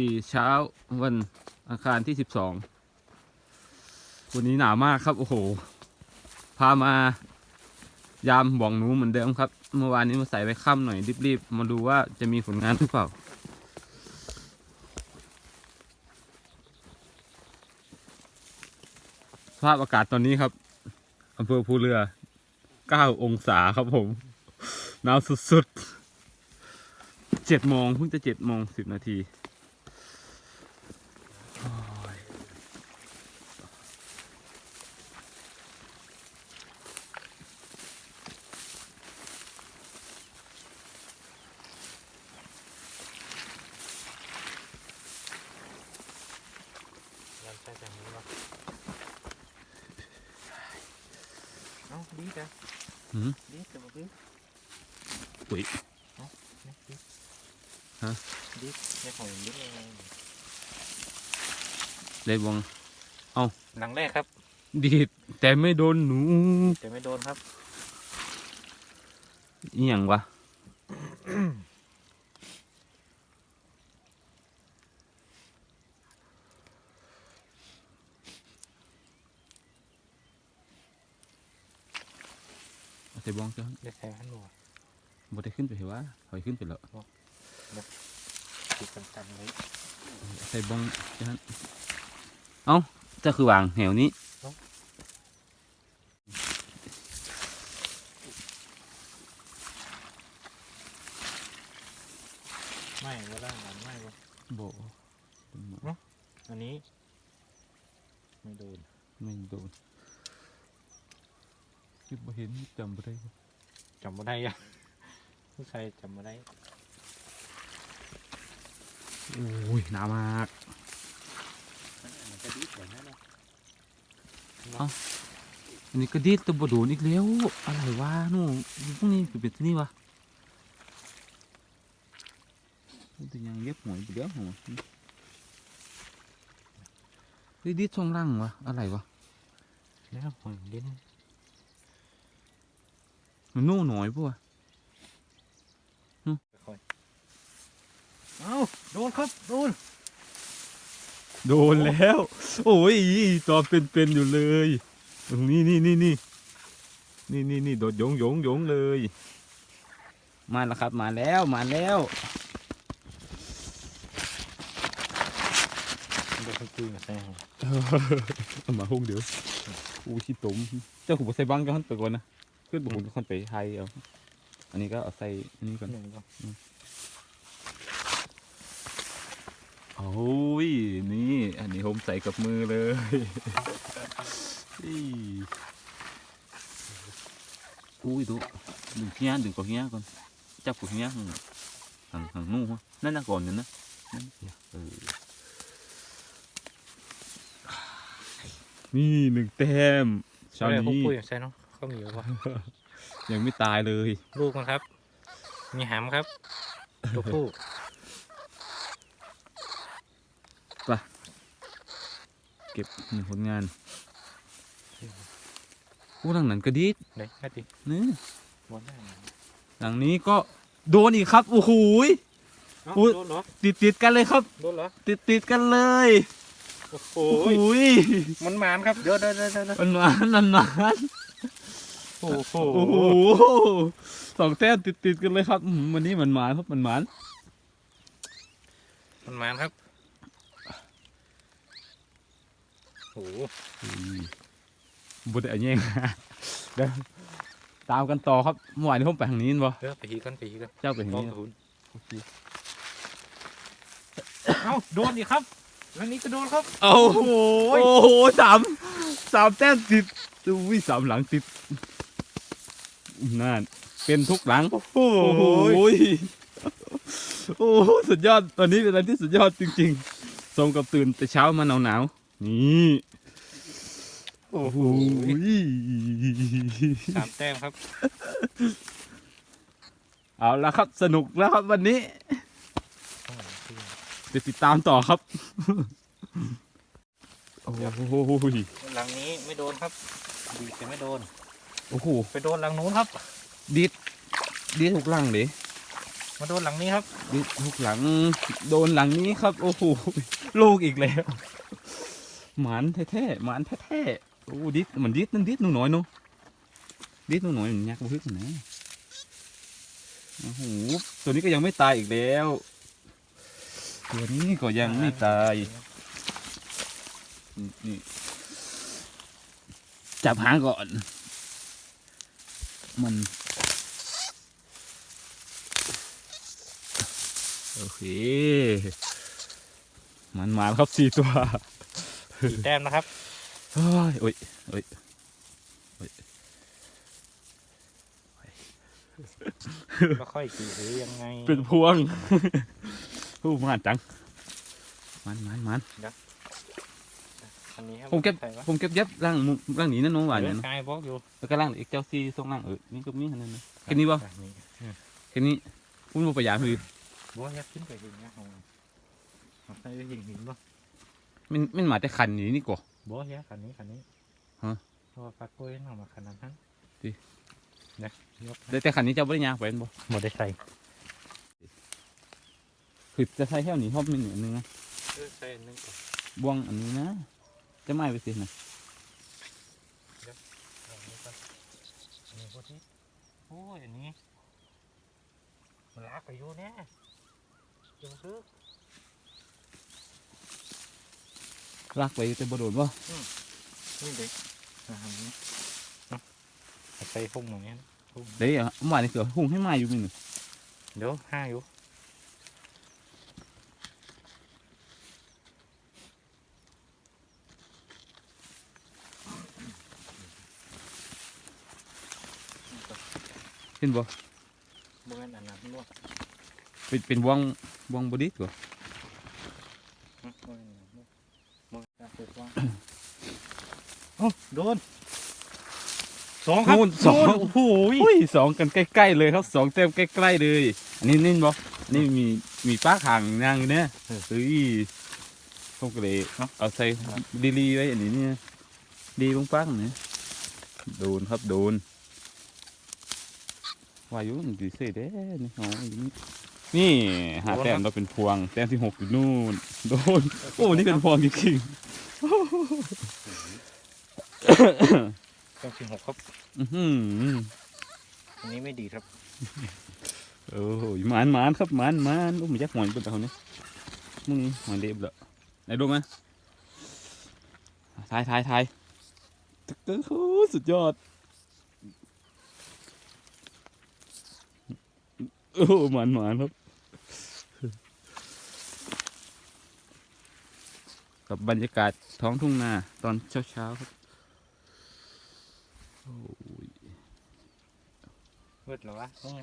ดีเช้าวันอังคารที่สิบสองวันนี้หนาวมากครับ โอ้โห พามายามบ่องหนูเหมือนเดิมครับ เมื่อวานนี้มาใส่ไว้ค่ำหน่อยรีบๆ มาดูว่าจะมีผลงานหรือเปล่า สภาพอากาศตอนนี้ครับอำเภอภูเรือ 9 องศาครับผม หนาวสุดๆเจ็ดโมงเพิ่งจะเจ็ดโมงสิบนาทีโอ้ย ยันใช่จังนี้วะเอ้าดีจ้ะ หืมดีแต่บอกดีปุ๋ยนี่ดีฮะดีในของดียังไงเลยบองหลังแรกครับ ดีดแต่ไม่โดนหนู แต่ไม่โดนครับอหย่างวะ เอาใส่บองจ้ะได้ใส่พันหน่วยบ่ได้ขึ้นไปเหรอวะถอยขึ้นไปแล้วติดตันๆเลยใส่บองจ้ะเอ้าจะคือวางแหวนี้ไม่ก็ได้หลังไม่ก็โบอันนี้ ไม่โดน ไม่โดน คิดบ่เห็นจำบ่ได้วะจำไม่ได้ยังผู้ชายจำไม่ได้โอ้ยหนาวมากมันจะดีกว่านั้นนะอันนี้ก็ดีดแตัวบ่โดนอีกแล้ว อะไรวะนู่นพวกนี้คือเป็นที่นี่วะมันจะยังเย็บหวยไปเดียวหัวเฮ้ยดีดช่องล่างวะอะไรวะแล้วหอยลิ้น มันโน่หน่อยปะวะค่อยเอ้าโดนครับ โดน โดนแล้ว โอ้ยตอนเป็นๆอยู่เลย ตรงนี้นี่นี่นี่นี่นี่นี่โดดยงยงยงเลย มาแล้วครับมาแล้วมาแล้วโดนคนจีนกับแซ่เอามาห้องเดียวอู้ชิตมเจ้าขุบใส่บังกันไปก่อนนะ ขึ้นบุกคนไปไทยเอาอันนี้ก็เอาใส่อันนี้ก่อนหนึ่งก็โอ้ยนี่ อันนี้ผมใส่กับมือเลยอี้อุ้ยดูดึงเฮียดึงกับเฮียก่อนจับกับเฮียห่างห่างห่างนู่นฮะนั่นนะก่อนเนี่ยนะนั่นเออนี่หนึ่งแต้มเช้าใช่พวกนี้ปุ้ยใช่เนาะเขามีอยู่ปะยังไม่ตายเลย ลูกมันครับ มีหำครับตัวผู้เก็บหนึ่งผลงานผู้หลังนั้นก็ดีดเด็กแค่ตีนี่บอลได้ไหมหลังนี้ก็โดนอีกครับโอ้โหยเอ้าอุ๊ยโดนเหรอติดติดๆกันเลยครับโดนเหรอติดติดๆกันเลยโอ้โหโอ้โหยมันหมานครับเดี๋ยวเดี๋ยวเดี๋ยวเดี๋ยวมันหวานมันหวาน โอ้โหโอ้โหสองแต้มติดติดๆกันเลยครับอื้อหือวันนี้มันหวานครับมันหวานมันหมานครับโอ้โหบุตรอันแย่งเดี๋ยวตามกันต่อครับเมื่อวานนี้ผมไปทางนี้บ่เดี๋ยวไปหีกันไปหีกันเจ้าไปทางลองนี้ทุนเอ้าโดนอีกครับแล้วนี้ก็โดนครับโอ้โหโอ้โหสามสามแต้มติดอุ้ยสามหลังติด นั่นเป็นทุกหลัง โอ้โหโอ้โหสุดยอดตอนนี้เป็นอะไรที่สุดยอดจริงๆสมกับตื่นแต่เช้ามาหนาวๆนี่โอ้โอ้โหโหสามแต้มครับ เอาละครับสนุกแล้วครับวันนี้เดี๋ยวติดตามต่อครับ โอ้โหหลังนี้ไม่โดนครับดีแต่ไม่โดน โอ้โหไปโดนหลังนู้นครับดีดดีดทุกหลังเลยมาโดนหลังนี้ครับดิดลูกหลัง โดนหลังนี้ครับ โอ้โหลูกอีกแล้วหมานแท้ๆหมานแท้ๆโอ้ดิดเหมือนดิดนั่นดิดหนูน้อยเนาะดิดหนูน้อยมันยักษ์บุฮึกนะโอ้โหตัวนี้ก็ยังไม่ตายอีกแล้วตัวนี้ก็ยังไม่ตายนี่นี่จับหางก่อน มัน โอเค มันมาแล้วครับสี่ตัวสี่แต้มนะครับเฮ้ยโอ้ยโอ้ยแล้วค่อยกี่หรือยังไง เป็นพวงโอ้มันจัง มันมันมัน อันนี้ครับผมเก็บ ใส่วะผมเก็บเย็บร่างมุร่างหนีนั่นน้องหวานเดี๋เนี่ยยวนะกายบล็อกอยู่แล้วก็ร่างอีกเจ้าซีส่งร่างเออนี่ก็มีอันนั้นนะแค่นี้ปะนี่แค่นี้พุ่งประหยัดคือบัวยักขึ้นไปหินนะของเอาใส่ไปหินหินบ่มันมันมาแต่คันนี้นี่ก่อบัวยักขันนี้ขันนี้ฮะเพราะว่าปักกล้วยนอกมาขนาดนั้นดิ นะยกแต่แต่คันนี้เจ้าไม่ได้ยางไปเป็นบ่หมดได้ใส่คือจะใช้แค่นี้เพราะมันอันนึงนะเออใส่อันนึงก่อนบ่วงอันนี้นะ จะไม่ไปสินะเอาอันนี้ก่อนอันนี้พวกที่โอ้ยอันนี้ มันลากไปอยู่แน่ยังซื้อลากไปแต่บ่โดนบ่นี่เด็กอ่าอันนี้เอาเอาใส่พุ่งอย่างเงี้ยนะพุ่งเดี๋ยวอะหวานนี่เสือหุ่งให้มาอยู่มีหนึ่งเดี๋ยวห้าอยู่ เห็นบ่บ่แม่นอันนั้นบ่เป็นเป็นบ่วงบ่วงบดิสก่ออืมบ่แม่นอันนั้นบ่บ่แม่นอันนั้นบ่โอ้โดนสองครับนู่นสองโดนโอ้โหยอุ้ยสองกันใกล้ๆเลยครับสองเต็มใกล้ๆเลย อันนี้นี่บ่อันนี่มีมีป้าขางนางอยู่เนี่ยเฮ้ยผมก็เลยเอาใส่ดีๆไว้อันนี้เนี่ยดีลงปักเนี่ยโดนครับโดน วายุมันดีเสียเด้นี่อ๋ออย่างนี้นี่หาแต้มเราเป็นพวง แต้มที่หกอยู่นู่นโดนโอ้นี่เป็นพวงจริงเก้าสิบหกครับๆอื้อหืออันนี้ไม่ดีครับโอ้โหหมานหมานครับหมานหมานโอ้มันยักหอยเป็นตัวนี้มึงหอยเด็บเหรอไหนดูมั้ยทายทายทายตึกตึกโอ้สุดยอด โอ้หมานหมานครับ กับบรรยากาศท้องทุ่งนาตอนเช้าเช้าๆครับโอ้ยเวิร์ดเหรอวะต้องไง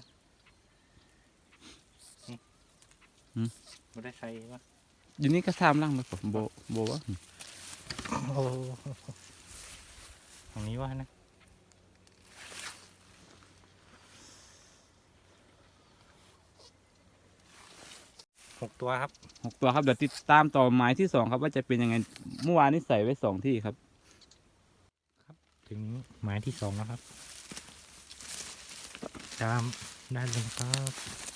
ไม่ได้ใส่วะอยู่นี่ก็สามล่างแล้วผมโบโบวะโอ้ตรงนี้วะนะ หกตัวครับหกตัวครับเดี๋ยวติดตามต่อหมายที่สองครับ ว่าจะเป็นยังไงเมื่อวานนี้ใส่ไว้สองที่ครับถึงหมายที่สองแล้วครับ ตามได้เลยครับ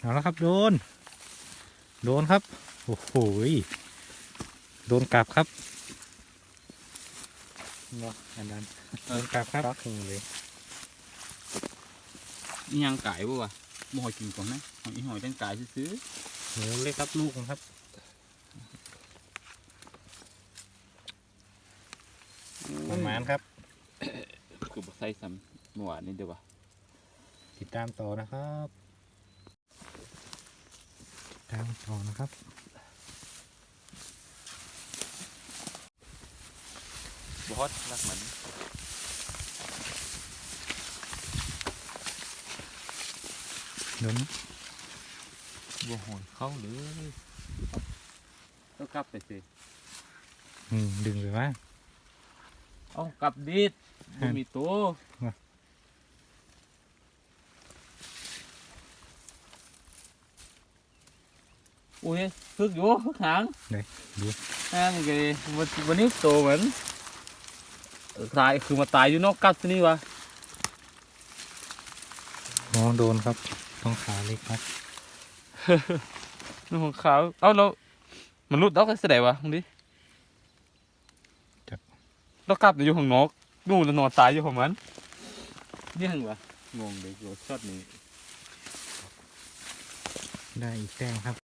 เอาแล้วครับโดน โดนครับ โอ้โหยโดนกลับครับเนาะอันนั้นโดนกลับครับคงเลยนี่ยังไก่บ่วะบ่หอยกินก่อนนะหอยอีหอยตั้งไก่ซื้อหนูเล็กครับลูกมันครับๆประมาณครับคือบ่ใส่ซ้ำเมื่อวานนี้เดี๋ยววะติดตามต่อนะครับ ตามต่อนะครับบ่ฮอตรักเหมือนเดินบ่หอยเข้าเลยก็กลับไปสิอืมดึงไปว่าเอ้ากลับดิดบ่มีตัว ว่ะ อุ้ยพึกอยู่พึกหางไหนดูอ่านี่ไงวันวันนี้โตเหมือนเออตายคือมาตายอยู่นอกกัดที่นี่วะอ๋อโดนครับต้องขาเล็กครับนี่ของขาวเอ้าเรามันรุดเอากันเสยดวะตรงนี้เรากลับอยู่ของนอกนู่นแล้วนอนตายอยู่ของมันนี่หังวะงงเลยโยช็อตนี้ได้อีกแต้มครับ